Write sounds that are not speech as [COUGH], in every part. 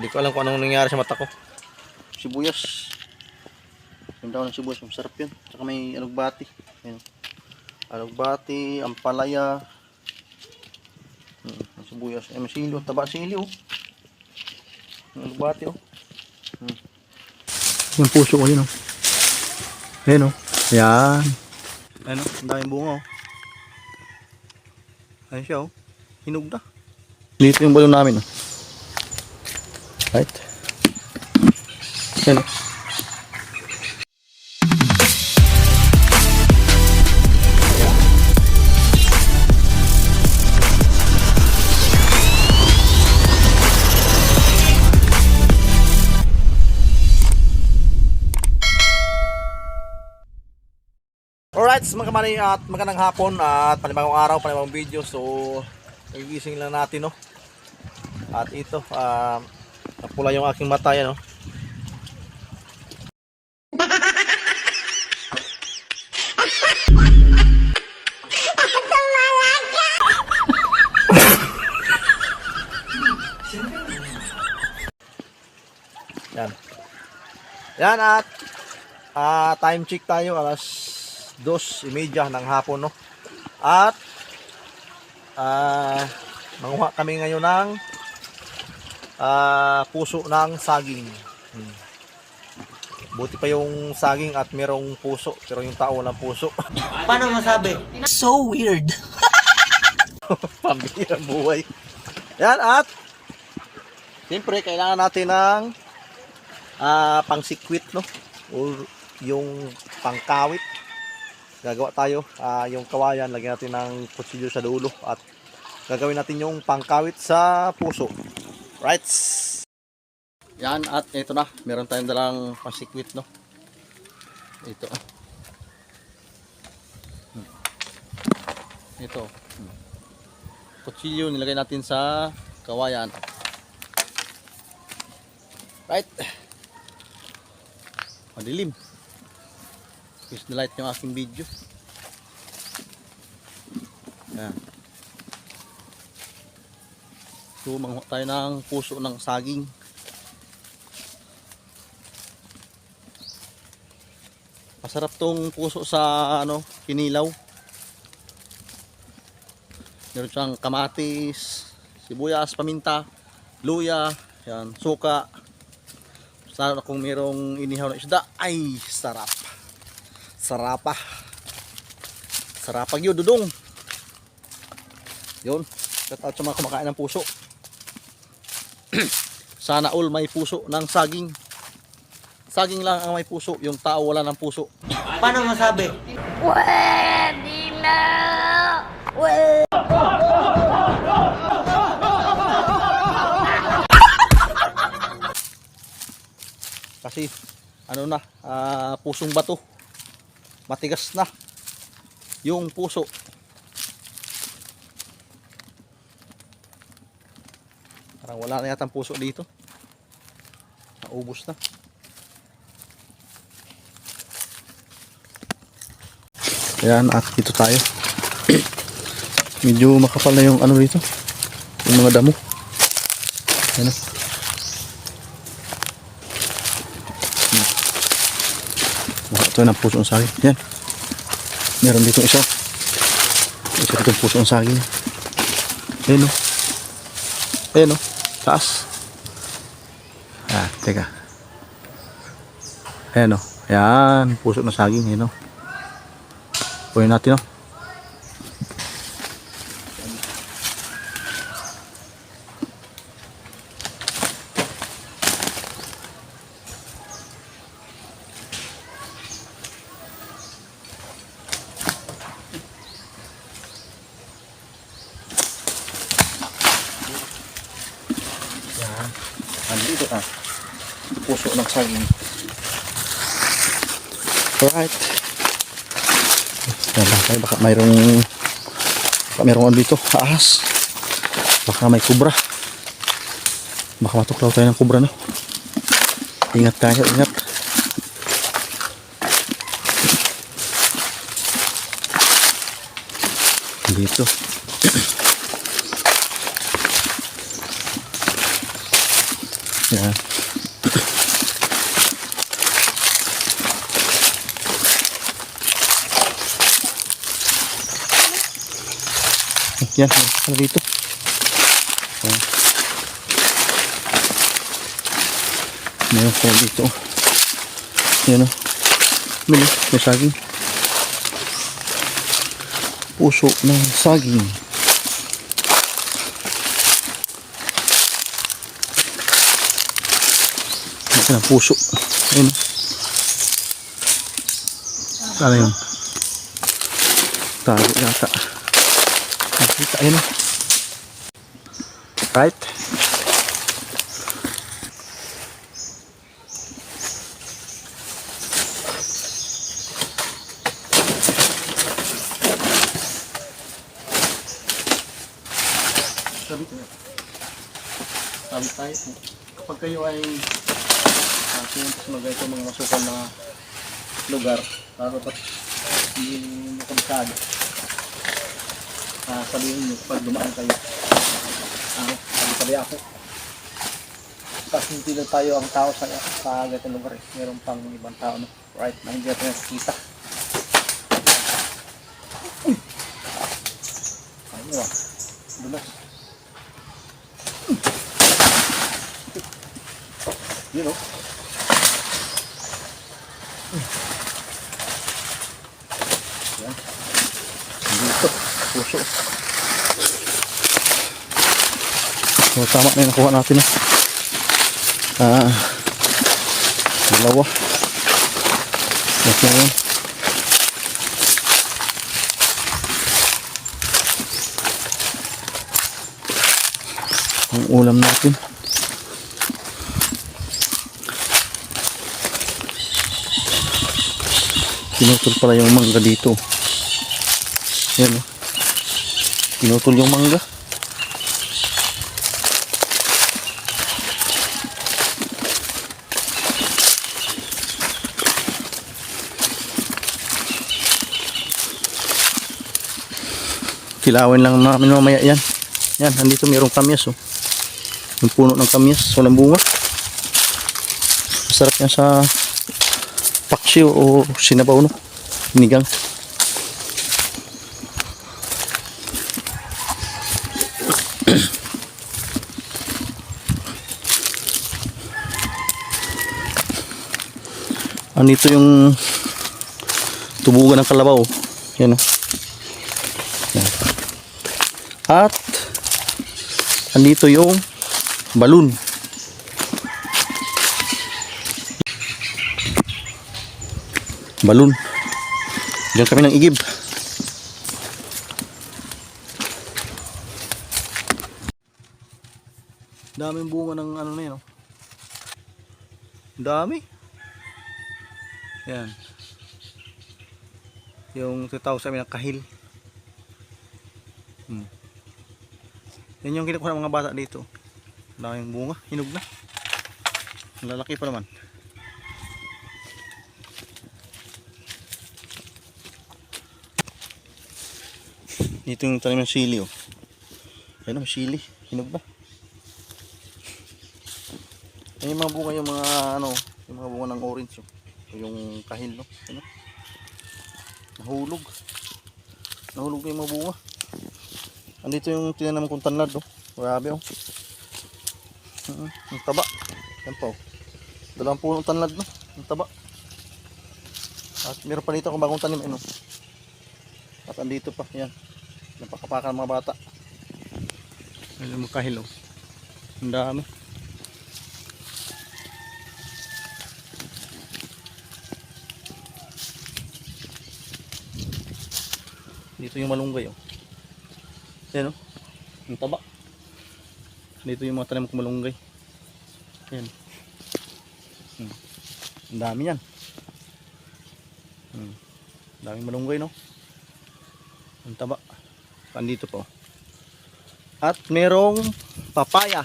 Hindi ko alam kung anong nangyari sa mata ko. Sibuyas. Yung daw ng sibuyas, masarap yun. Tsaka may alugbati. Ayan. Alugbati, ampalaya. Hmm, ang sibuyas. Eh, may sili, oh. Taba sili, oh. Yung alugbati, oh. Yung puso ko yun, oh. Ayan, oh. Yan. Ano, ang daming bunga, oh. Ayun siya, oh. Hinog na. Dito yung balon namin, oh. Right. Yan. Alright, mga kamani at magandang hapon at panibagong araw, panibagong video. So, nagigising lang natin, no? At ito, ah, napula yung aking mata, yan, no? [LAUGHS] Yan. Yan at ah, time check tayo alas 2.30 ng hapon no. At ah manguha kami ngayon ng ah, puso ng saging. Hmm. Buti pa yung saging at merong puso, pero yung tao walang puso. [LAUGHS] Paano masabi? So weird. [LAUGHS] Pambihirang buhay. Yan at Siyempre, kailangan natin ng ah, pangsikwit, no? Or yung pangkawit. Gagawa tayo. ah, yung kawayan, lagyan natin ng kutsilyo sa dulo. At gagawin natin yung pangkawit sa puso. Right? Yan, at ito na. Meron tayong dalang pangsikwit, no? Ito. Ito. Kutsilyo, nilagay natin sa kawayan. Right. Madilim. The light yung aking video. So, manguha tayo ng puso ng saging. Masarap tong puso sa ano, kinilaw. Meron siyang kamatis, sibuyas, paminta, luya, yan, suka, Lalo na kung mayroong inihaw na isda, ay sarap. Sarapa. Sarapag yun, dudong. Yun. Shout out sa mga kumakain ng puso. [CLEARS THROAT] Sana all may puso ng saging. Saging lang ang may puso, yung tao wala ng puso. Paano masabi? Pwede na! [LAUGHS] Kasi ano na, ah, pusong bato. Matigas na yung puso. Parang wala na yata ang puso dito. Naubos na. Ayan, at dito tayo. [CLEARS THROAT] Medyo makapal na yung ano dito. Yung mga damo. Ayan na. Ito ng puso ng saging. Yan. Meron dito isa. Isa dito puso ng saging. Ayan o. Ayan o. Taas. Ah, teka. Ayan o. Ayan. Puso ng saging. Ayan o. Punin natin o. saging. Alright. Yan lang tayo. Baka mayroong baka mayroong dito. Ahas. Baka may kubra. Baka matuklaw tayo ng kubra no. Ingat tayo. Ingat. Dito. [CLEARS THROAT] Yan. Yan, ano dito? Yan. Meron ko dito. Yan o. Mili, may saging. Puso ng saging. Ito ng puso. Ayun. o. Ano yun? Tago yata. Nakita, ayun. Right? Sabi ko Sabi tayo, kapag kayo ay uh, mga ganito mga masukal na lugar, para dapat hindi mo Ah, sabihin nyo, pag dumaan kayo, ah, sabi ako. Tapos hindi lang tayo ang tao sa, sa ganitong lugar eh. Meron pang ibang tao, no? Right, na hindi natin nakikita. Ano ah? Dulas. Yun o. Yan. Dito. Puso. So, tama na yung nakuha natin. Ah. Ah. Dalawa. Yes na yun. Ang ulam natin. Pinutol pala yung mangga dito. Yan o. Pinutol yung mangga. Kilawin lang namin mamaya yan. Yan, andito mayroong kamyas oh. Yung puno ng kamyas, walang bunga. Masarap yan sa paksiw o sinabaw no. Sinigang. [CLEARS THROAT] Andito yung tubugan ng kalabaw. Yan o. Yan. At andito yung balon. Balon. Diyan kami ng igib. Daming bunga ng ano na yun. Oh. Dami. Yan. Yung titawag sa amin ng kahil. Yan yung kinukuha ng mga bata dito. Daming bunga. Hinog na. Lalaki pa naman. Dito yung tanim ng sili oh. Ayun ang sili. Hinog na. Ayun yung mga bunga yung mga ano, yung mga bunga ng orange oh. Yung kahil no. Ano? Nahulog. Nahulog na yung mga bunga. Andito yung tinanam kong tanlad oh. Grabe oh. Uh, ang taba. Yan po. Dalawang punong tanlad no. Ang taba. At meron pa dito akong bagong tanim ano. At andito pa. Yan. Napakapakan ng mga bata. Ayun mga kahil oh. Ang dami. Dito yung malunggay oh. Yan oh. Ang taba. Dito yung mga tanim kong malunggay. Yan. Hmm. Ang dami yan. Hmm. Ang daming malunggay no. Ang taba. Andito po. At merong papaya.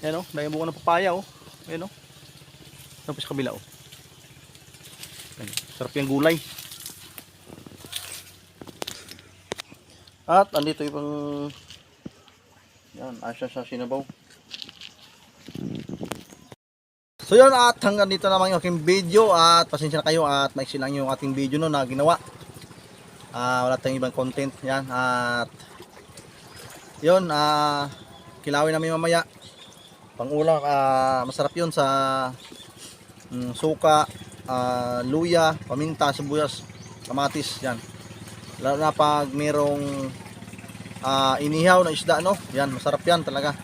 Yan oh. Dahil bunga ng papaya oh. Yan oh. Tapos kabila. Yan. Sarap yung gulay. At andito yung yan, asya sa sinabaw. So yun at hanggang dito naman yung aking video at pasensya na kayo at maiksi lang yung ating video no na ginawa. Ah, wala tayong ibang content yan at yun ah kilawin namin mamaya. Pangulang ah, masarap yun sa mm, suka, ah, luya, paminta, sibuyas, kamatis yan. Lalo na pag merong ah, inihaw na isda no, yan masarap yan talaga.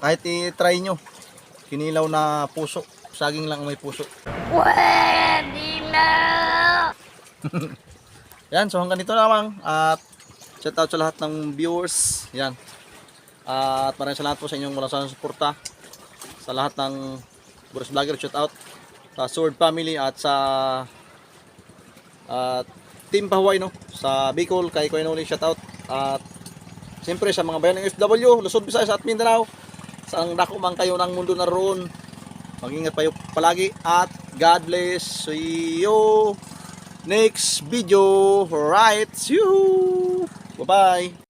Kahit i-try nyo, kinilaw na puso, saging lang may puso. Pwede na! [LAUGHS] Yan, so hanggang dito lamang at shout out sa lahat ng viewers. Yan. At maraming salamat po sa inyong walang sawang suporta. Sa lahat ng Boris Vlogger, shout out sa Sword Family at sa at Team Pahuay no? Sa Bicol kay Kuya Noli shout out at siyempre sa mga bayan ng FW Luzon, Visayas at Mindanao sa ang dako man kayo ng mundo na roon mag-ingat kayo palagi. At God bless see you. Next video right see you. Bye bye